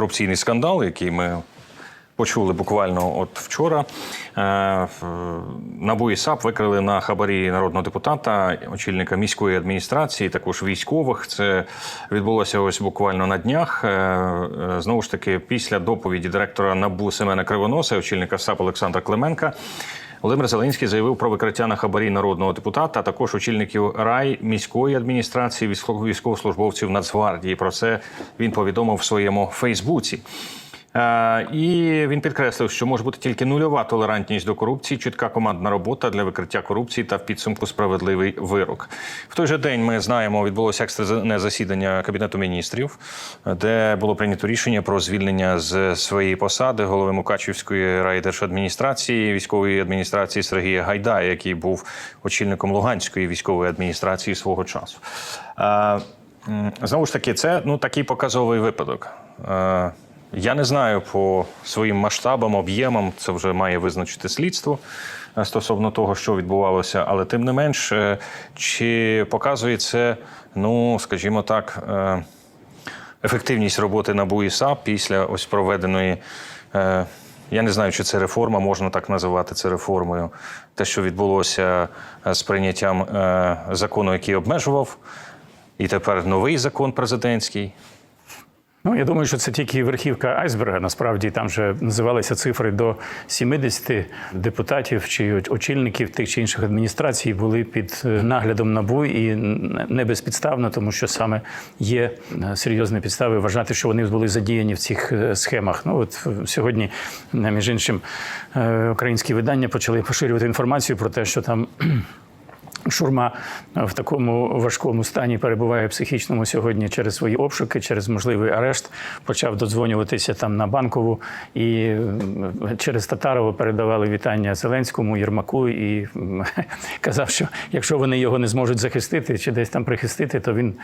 корупційний скандал, який ми почули буквально от вчора. Е, НАБУ і САП викрили на хабарі народного депутата, очільника міської адміністрації, також військових. Це відбулося ось буквально на днях. Е, е, Знову ж таки, після доповіді директора НАБУ Семена Кривоноса, очільника САП Олександра Клименка. Володимир Зеленський заявив про викриття на хабарі народного депутата, а також очільників рай міської адміністрації, військово- військовослужбовців Нацгвардії. Про це він повідомив в своєму Фейсбуці. Е, І він підкреслив, що може бути тільки нульова толерантність до корупції, чітка командна робота для викриття корупції та в підсумку справедливий вирок. В той же день ми знаємо, відбулося екстрене засідання кабінету міністрів, де було прийнято рішення про звільнення з своєї посади голови Мукачівської райдержадміністрації військової адміністрації Сергія Гайдая, який був очільником Луганської військової адміністрації свого часу. Е, Знову ж таки, це ну такий показовий випадок. Я не знаю по своїм масштабам, об'ємам, це вже має визначити слідство е, стосовно того, що відбувалося, але тим не менш, е, чи показує це, ну скажімо так, е, ефективність роботи НАБУ і САП після ось проведеної. Я не знаю, чи це реформа, можна так називати це реформою. Те, що відбулося з прийняттям закону, який обмежував, і тепер новий закон президентський. Ну, я думаю, що це тільки верхівка айсберга. Насправді там же називалися цифри до 70 депутатів чи очільників тих чи інших адміністрацій були під е, наглядом набу і не безпідставно, тому що саме є е, серйозні підстави вважати, що вони були задіяні в цих е, схемах. Ну от сьогодні, між іншим, українські видання почали поширювати інформацію про те, що там. Шурма в такому важкому стані перебуває психічному сьогодні через свої обшуки, через можливий арешт. Почав додзвонюватися там на банкову і через Татарова передавали вітання Зеленському, Єрмаку і казав, що якщо вони його не зможуть захистити чи десь там прихистити, то він,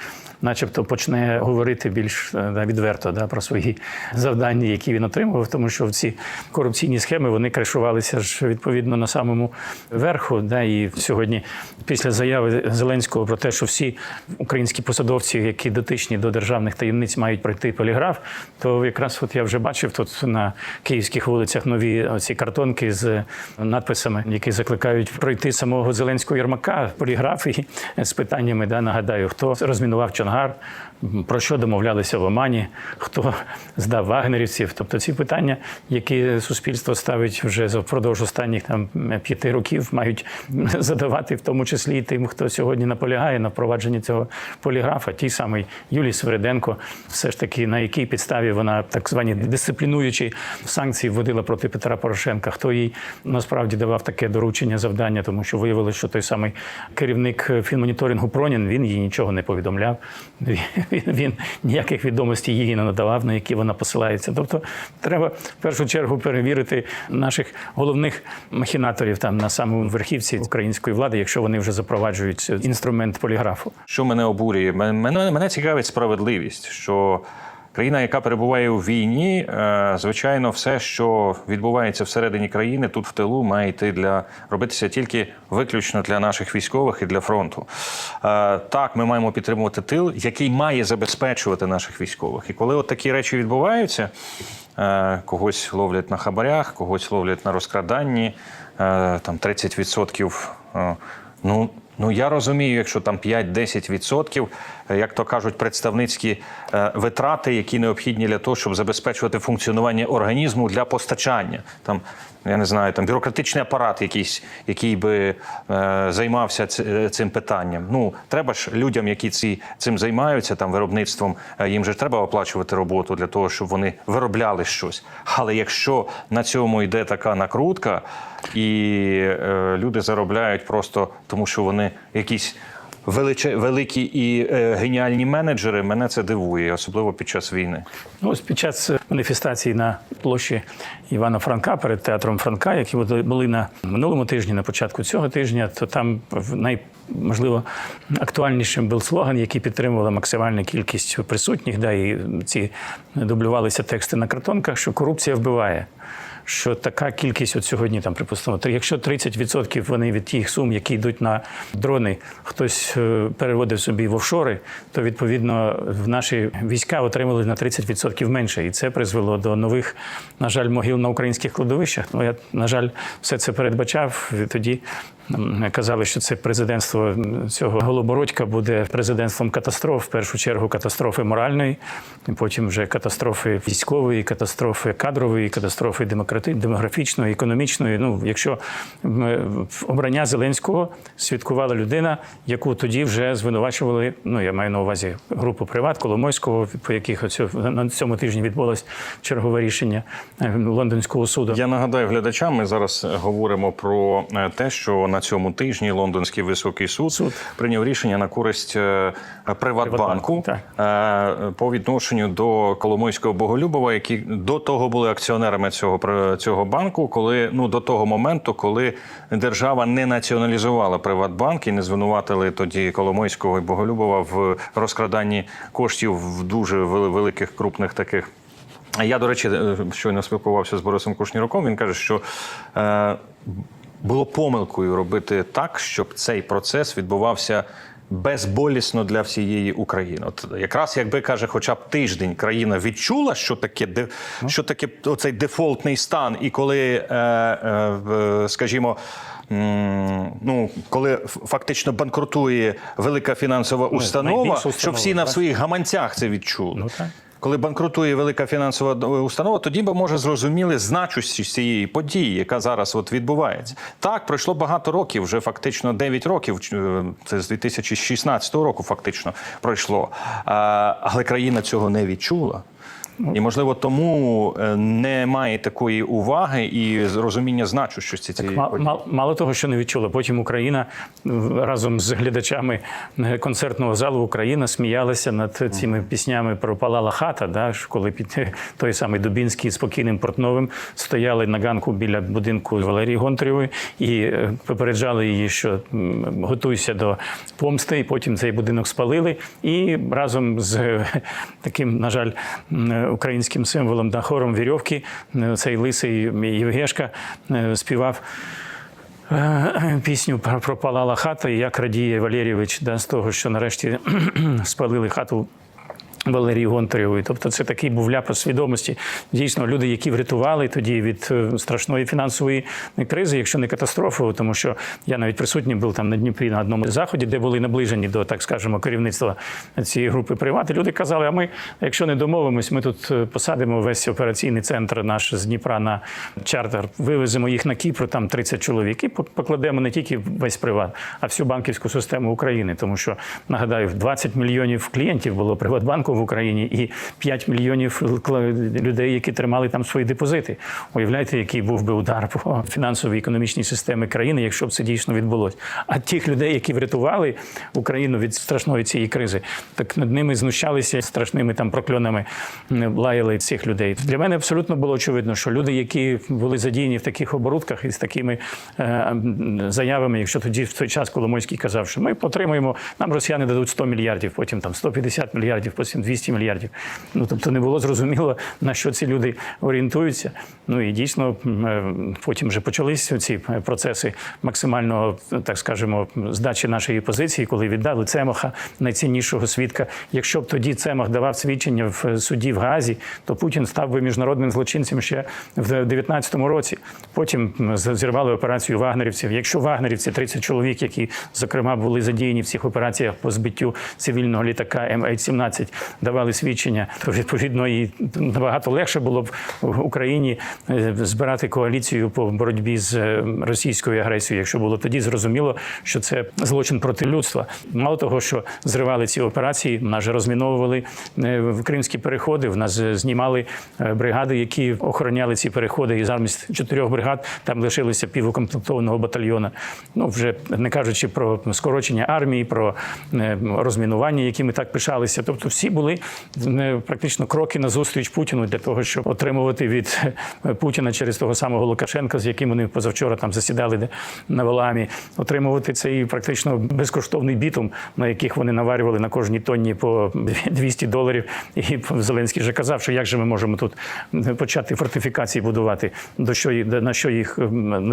начебто, почне говорити більш е, відверто да, про свої завдання, які він отримував, тому що ці корупційні схеми вони кришувалися ж відповідно на самому верху. Да, і сьогодні, після заяви Зеленського про те, що всі українські посадовці, які дотичні до державних таємниць, мають пройти поліграф, то якраз от я вже бачив тут на київських вулицях нові ці картонки з надписами, які закликають пройти самого Зеленського Єрмака поліграф і з питаннями. Да, нагадаю, хто розмінував Чонгар, про що домовлялися в Омані, хто здав вагнерівців. Тобто ці питання, які суспільство ставить вже впродовж останніх там п'яти років, мають задавати в тому числі і тим, хто сьогодні наполягає на впровадженні цього поліграфа. Ті самий Юлій Свериденко, все ж таки на якій підставі вона так звані дисциплінуючі санкції вводила проти Петра Порошенка. Хто їй насправді давав таке доручення завдання, тому що виявилося, що той самий керівник фінмоніторингу Пронін він їй нічого не повідомляв. Він, він ніяких відомостей їй не надавав, на які вона посилається. Тобто, треба в першу чергу перевірити наших головних махінаторів там на самому верхівці української влади, якщо вони вже запроваджують інструмент поліграфу. Що мене обурює? Мене, мене, цікавить справедливість, що країна, яка перебуває у війні, е, звичайно, все, що відбувається всередині країни, тут в тилу, має йти для робитися тільки виключно для наших військових і для фронту. Е, Так, ми маємо підтримувати тил, який має забезпечувати наших військових. І коли от такі речі відбуваються, е, когось ловлять на хабарях, когось ловлять на розкраданні, там 30%. е, Ну, ну я розумію, якщо там 5-10%, е, як то кажуть, представницькі е, витрати, які необхідні для того, щоб забезпечувати функціонування організму для постачання. Там я не знаю, там бюрократичний апарат, якийсь, який би е, займався цим питанням. Ну треба ж людям, які ці цим займаються, там виробництвом, е, їм же треба оплачувати роботу для того, щоб вони виробляли щось. Але якщо на цьому йде така накрутка, і е, люди заробляють просто тому, що вони якісь величе, великі і е, геніальні менеджери, мене це дивує, особливо під час війни. Ось під час маніфестації на площі Івана Франка перед театром Франка, які були- на минулому тижні, на початку цього тижня, то там в- най, актуальнішим був слоган, який підтримувала максимальна кількість присутніх. Да, і ці дублювалися тексти на картонках, що корупція вбиває. Що така кількість, от сьогодні там припустимо, якщо 30% вони від тих сум, які йдуть на дрони, хтось е, переводив собі в офшори, то відповідно в наші війська отримали на 30% менше, і це призвело до нових, на жаль, могил на українських кладовищах. Ну я на жаль, все це передбачав. Тоді казали, що це президентство цього Голобородька буде президентством катастроф. В першу чергу катастрофи моральної, потім вже катастрофи військової, катастрофи кадрової, катастрофи демографічної, економічної. Ну, якщо м, в обрання Зеленського святкувала людина, яку тоді вже звинувачували. Ну я маю на увазі групу Приват Коломойського, по яких оцю, на цьому тижні відбулось чергове рішення е, лондонського суду. Я нагадаю глядачам, ми зараз говоримо про е, те, що на цьому тижні Лондонський високий суд, Суд. прийняв рішення на користь е, Приватбанку Приватбанку, е, по відношенню до Коломойського Боголюбова, які до того були акціонерами цього цього банку, коли ну до того моменту, коли держава не націоналізувала Приватбанк і не звинуватили тоді Коломойського і Боголюбова в розкраданні коштів в дуже великих крупних таких. Я, до речі, е, щойно спілкувався з Борисом Кушніроком. Він каже, що було помилкою робити так, щоб цей процес відбувався безболісно для всієї України. От якраз якби каже, хоча б тиждень країна відчула, що таке де, що таке оцей дефолтний стан, і коли, е, е, скажімо. Ну, коли фактично банкрутує велика фінансова установа, найбільша щоб установа, всі на своїх гаманцях це відчули. Ну, так. Коли банкрутує велика фінансова установа, тоді ми може зрозуміли значущість цієї події, яка зараз от відбувається. Так, пройшло багато років, вже фактично 9 років. е, Це з 2016 року, фактично пройшло. Але країна цього не відчула. І можливо тому е, немає такої уваги і розуміння значущості цієї Мал- події. Мало того, що не відчула. Потім Україна разом з глядачами е, концертного залу Україна сміялася над цими піснями про палала хата. Да, коли під е, той самий Дубінський спокійним Портновим стояли на ганку біля будинку Валерії Гонтарєвої і е, попереджали її, що готуйся до помсти. І потім цей будинок спалили. І разом з е, таким, на жаль, українським символом да, хором вірьовки, е, цей лисий Євгешка е, співав. Е, Пісню про про хата, і як радіє Валерійович да, з того, що нарешті спалили хату Валерії Гонтарєвої. Тобто це такий був ляпас свідомості. Дійсно, люди, які врятували тоді від е, страшної фінансової кризи, якщо не катастрофи, тому що я навіть присутній був там на Дніпрі на одному заході, де були наближені до, так скажемо, керівництва цієї групи приват. Люди казали: а ми, якщо не домовимось, ми тут е, посадимо весь операційний центр наш з Дніпра на чартер, вивеземо їх на Кіпр, там 30 чоловік, і покладемо не тільки весь приват, а всю банківську систему України. Тому що нагадаю, 20 мільйонів клієнтів було Приватбанку в Україні і 5 мільйонів людей, які тримали там свої депозити. Уявляєте, який був би удар по фінансовій економічній системі країни, якщо б це дійсно відбулося. А тих людей, які врятували Україну від страшної цієї кризи, так над ними знущалися страшними там прокльонами, лаяли цих людей. Для мене абсолютно було очевидно, що люди, які були задіяні в таких оборудках і з такими е, заявами, якщо тоді в той час Коломойський казав, що ми отримаємо, нам росіяни дадуть 100 мільярдів, потім там 150 мільярдів, потім 200 мільярдів. Ну тобто не було зрозуміло на що ці люди орієнтуються. Ну і дійсно е, потім вже почалися ці процеси максимального, так скажемо, здачі нашої позиції, коли віддали Цемаха найціннішого свідка. Якщо б тоді Цемах давав свідчення в суді в Газі, то Путін став би міжнародним злочинцем ще в 19-му році. Потім зірвали операцію вагнерівців. Якщо вагнерівці 30 чоловік, які зокрема були задіяні в цих операціях по збиттю цивільного літака MH17, давали свідчення, то відповідно і набагато легше було б в Україні е, збирати коаліцію по боротьбі з е, російською агресією, якщо було тоді зрозуміло, що це злочин проти людства. Мало того, що зривали ці операції, нас же розміновували е, в кримські переходи. В нас знімали бригади, які охороняли ці переходи. І замість чотирьох бригад там лишилося півукомплектованого батальйона. Ну вже не кажучи про скорочення армії, про розмінування, якими так пишалися. Тобто, всі були були е, практично кроки на зустріч Путіну для того, щоб отримувати від е, Путіна через того самого Лукашенка, з яким вони позавчора там засідали на Валамі, отримувати цей практично безкоштовний бітум, на яких вони наварювали на кожній тонні по 200 доларів. І Зеленський вже казав, що як же ми можемо тут почати фортифікації будувати, до що на що їх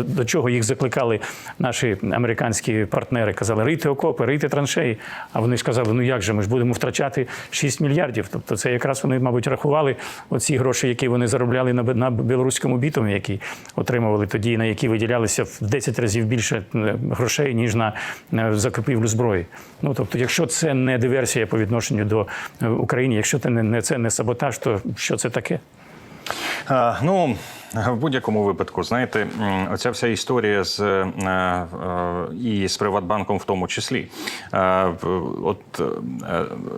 до чого їх закликали наші американські партнери. Казали, рийте окопи, рийте траншеї. А вони ж казали, ну як же ми ж будемо втрачати 6 мільярдів. Тобто це якраз вони, мабуть, рахували оці гроші, які вони заробляли на, на білоруському бітумі, які отримували тоді, на які виділялися в 10 разів більше е, грошей, ніж на е, закупівлю зброї. Ну тобто, якщо це не диверсія по відношенню до е, України, якщо це не, не це не саботаж, то що це таке? А, ну, в будь-якому випадку, знаєте, оця вся історія з е, е, і з Приватбанком в тому числі. Е, От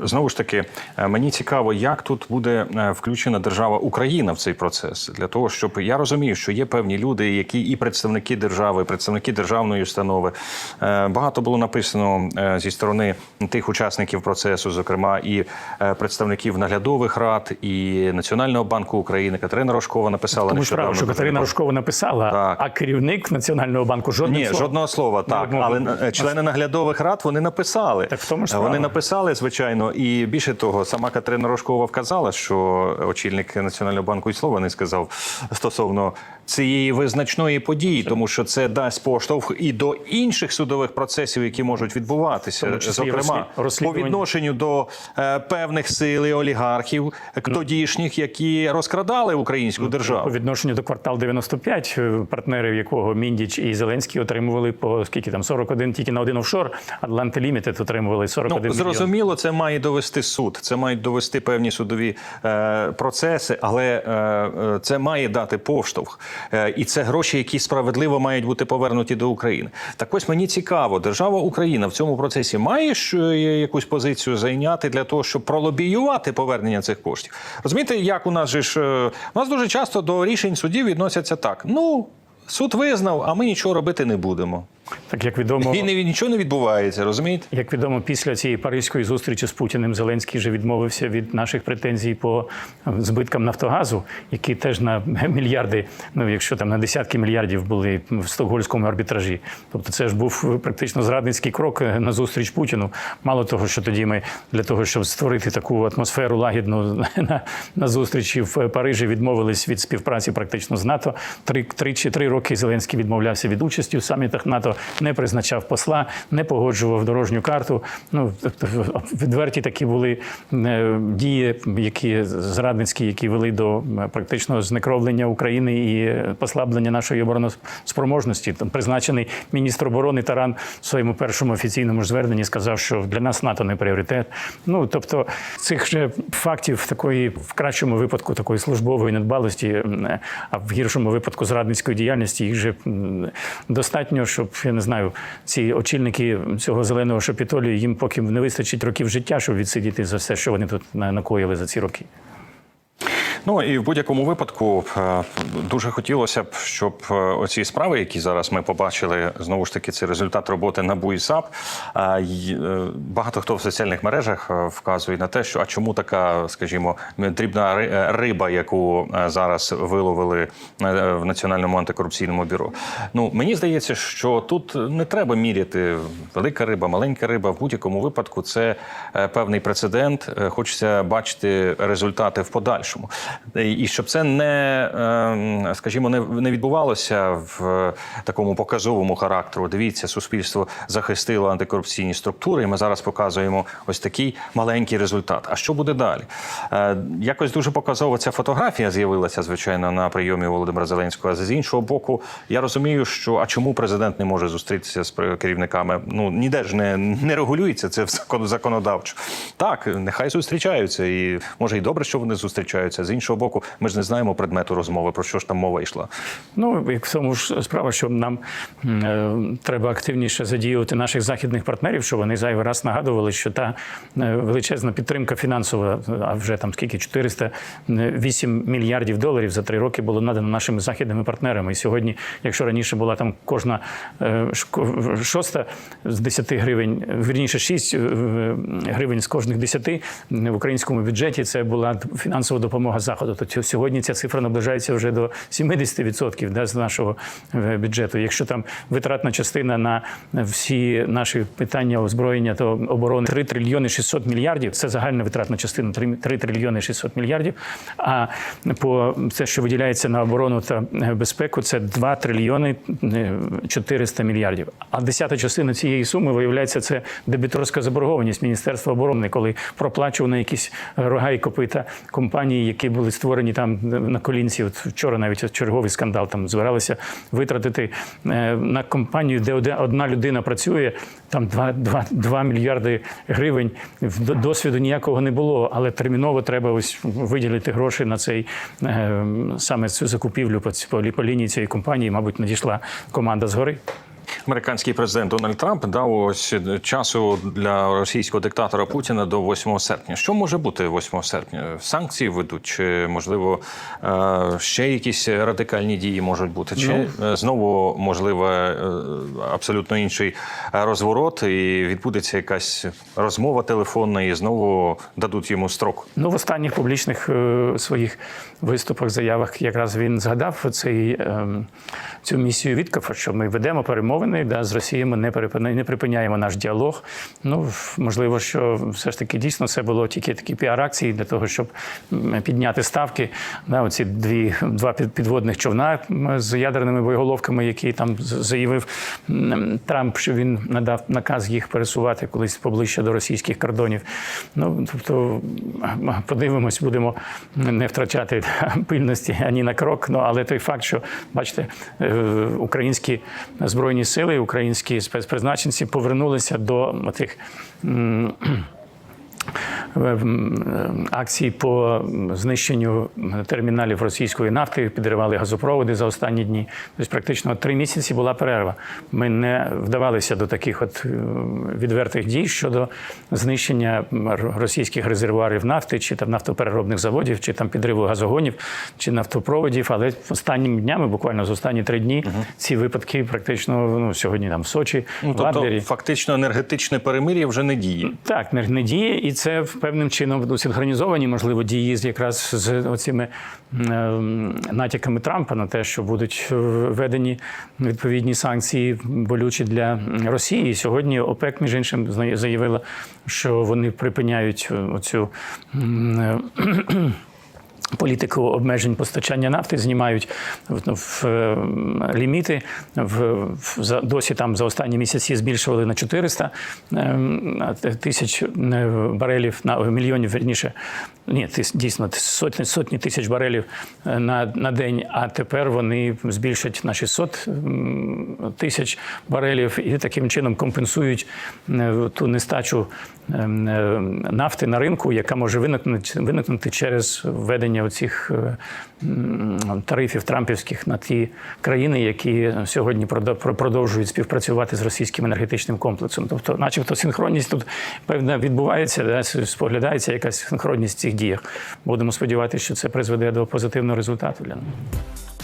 знову ж таки, мені цікаво, як тут буде включена держава Україна в цей процес для того, щоб я розумію, що є певні люди, які і представники держави, і представники державної установи. Багато було написано зі сторони тих учасників процесу, зокрема і представників наглядових рад, і Національного банку України. Катерина Рожкова написала Тому справа, що Катерина Рожкова написала, Так. а керівник Національного банку жодного Ні, слова. жодного слова, так. Не Але відмовив. е, члени наглядових рад вони написали. Так в тому ж справа. вони написали, звичайно, і більше того, сама Катерина Рожкова вказала, що очільник Національного банку і слова не сказав стосовно цієї визначної події, тому що це дасть поштовх і до інших судових процесів, які можуть відбуватися, зокрема по відношенню до е, певних сил і олігархів, тодішніх, які розкрадали українську державу. По відношенню до квартал 95, е, партнерів якого Міндіч і Зеленський отримували по скільки там 41 тільки на один офшор, Атланти Лімітед отримували 41 Ну, мільйон. зрозуміло, це має довести суд. Це мають довести певні судові е, процеси, але е, е, це має дати поштовх. Е, і це гроші, які справедливо мають бути повернуті до України. Так ось мені цікаво, держава Україна в цьому процесі має е, якусь позицію зайняти для того, щоб пролобіювати повернення цих коштів. Розумієте, як у нас же ж е, у нас дуже часто до рішень судів відносяться так: ну. Суд визнав, а ми нічого робити не будемо. Так як відомо, І не, нічого не відбувається, розумієте? Як відомо, після цієї паризької зустрічі з Путіним Зеленський вже відмовився від наших претензій по збиткам Нафтогазу, які теж на мільярди, ну якщо там на десятки мільярдів були в стокгольському арбітражі. Тобто, це ж був практично зрадницький крок на зустріч Путіну. Мало того, що тоді ми для того, щоб створити таку атмосферу лагідну на, на зустрічі в Парижі, відмовились від співпраці практично з НАТО. Три, три чи три роки Зеленський відмовлявся від участі в самітах НАТО, не призначав посла, не погоджував дорожню карту. Ну тобто, відверті такі були е, дії, які зрадницькі, які вели до е, практичного знекровлення України і е, послаблення нашої обороноспроможності. Там призначений міністр оборони Таран в своєму першому офіційному зверненні сказав, що для нас НАТО не пріоритет. Ну тобто цих же фактів такої в кращому випадку такої службової недбалості, а в гіршому випадку зрадницької діяльності їх же достатньо, щоб я не знаю, ці очільники цього зеленого шапітолію їм поки не вистачить років життя, щоб відсидіти за все, що вони тут на- накоїли за ці роки. Ну і в будь-якому випадку е, дуже хотілося б, щоб е, оці справи, які зараз ми побачили, знову ж таки, це результат роботи НАБУ і САП. Е, Багато хто в соціальних мережах вказує на те, що а чому така, скажімо, дрібна риба, яку зараз виловили в Національному антикорупційному бюро. Ну мені здається, що тут не треба міряти велика риба, маленька риба. В будь-якому випадку це певний прецедент. Хочеться бачити результати в подальшому. І щоб це не, ем, скажімо, не, не відбувалося в такому показовому характеру. Дивіться, суспільство захистило антикорупційні структури, і ми зараз показуємо ось такий маленький результат. А що буде далі? Е, Якось дуже показово ця фотографія з'явилася, звичайно, на прийомі Володимира Зеленського. А з іншого боку, я розумію, що а чому президент не може зустрітися з керівниками? Ну ніде ж не, не регулюється це в закон- законодавчо. Так, нехай зустрічаються, і може і добре, що вони зустрічаються. З іншого іншого боку, ми ж не знаємо предмету розмови, про що ж там мова йшла. Ну і в тому ж справа, що нам е, треба активніше задіювати наших західних партнерів, що вони зайвий раз нагадували, що та е, величезна підтримка фінансова, а вже там скільки 408 мільярдів доларів за три роки було надано нашими західними партнерами. І сьогодні, якщо раніше була там кожна е, шоста з 10 гривень, вірніше 6 е, гривень з кожних 10 в українському бюджеті, це була фінансова допомога заходу. То сьогодні ця цифра наближається вже до 70% да, з нашого е, бюджету. Якщо там витратна частина на всі наші питання озброєння та оборони 3 трильйони 600 мільярдів, це загальна витратна частина 3, 3 трильйони 600 мільярдів. А по це, що виділяється на оборону та е, безпеку, це 2 трильйони е, 400 мільярдів. А десята частина цієї суми виявляється це дебіторська заборгованість Міністерства оборони, коли проплачували якісь рога і копита компанії, які були створені там на колінці. От вчора навіть черговий скандал там збиралися витратити е, на компанію, де одна людина працює, там 2, 2, 2 мільярди гривень. В- Досвіду ніякого не було, але терміново треба ось виділити гроші на цей е, саме цю закупівлю по, по лінії цієї компанії. Мабуть, надійшла команда згори. Американський президент Дональд Трамп дав ось часу для російського диктатора Путіна до 8 серпня. Що може бути 8 серпня? Санкції ведуть, чи можливо е, ще якісь радикальні дії можуть бути? Чи е, знову можливо е, абсолютно інший розворот, і відбудеться якась розмова телефонна, і знову дадуть йому строк? Ну, в останніх публічних своїх виступах, заявах, якраз він згадав цей, ем, цю місію Віткафа, що ми ведемо перемовини да, з Росією, ми не, не припиняємо наш діалог. Ну, можливо, що все ж таки дійсно це було тільки такі піар-акції для того, щоб підняти ставки. Да, оці дві, два під- підводних човна з ядерними боєголовками, які там заявив Трамп, що він надав наказ їх пересувати колись поближче до російських кордонів. Ну, тобто, подивимось, будемо не втрачати пильності ані на крок. Ну, але той факт, що бачите, е, українські збройні сили, українські спецпризначенці повернулися до тих. Акції по знищенню терміналів російської нафти підривали газопроводи за останні дні. Тобто, практично три місяці була перерва. Ми не вдавалися до таких от е, відвертих дій щодо знищення російських резервуарів нафти, чи там нафтопереробних заводів, чи там підриву газогонів, чи нафтопроводів. Але останніми днями, буквально з останні три дні, ці випадки практично ну сьогодні там в Сочі, Ну, в тобто, Адлері. фактично енергетичне перемир'я вже не діє. Так, не, не діє, і це певним чином синхронізовані, можливо, дії з якраз з оцими ем, натяками Трампа на те, що будуть е, введені відповідні санкції болючі для Росії. Сьогодні ОПЕК, між іншим, заявила, що вони припиняють е, оцю. Е, Політику обмежень постачання нафти знімають в, в, е, ліміти. В, в за досі там за останні місяці збільшували на 400 ем, тисяч е, барелів на мільйонів верніше. Ні, дійсно сотні сотні тисяч барелів е, на, на день. А тепер вони збільшать на 600 тисяч барелів і таким чином компенсують е, ту нестачу е, нафти на ринку, яка може виникнути, виникнути через введення оцих е, тарифів трампівських на ті країни, які сьогодні продовжують співпрацювати з російським енергетичним комплексом. Тобто, начебто, синхронність тут певна відбувається, да, споглядається якась синхронність в цих діях. Будемо сподіватися, що це призведе до позитивного результату для нас.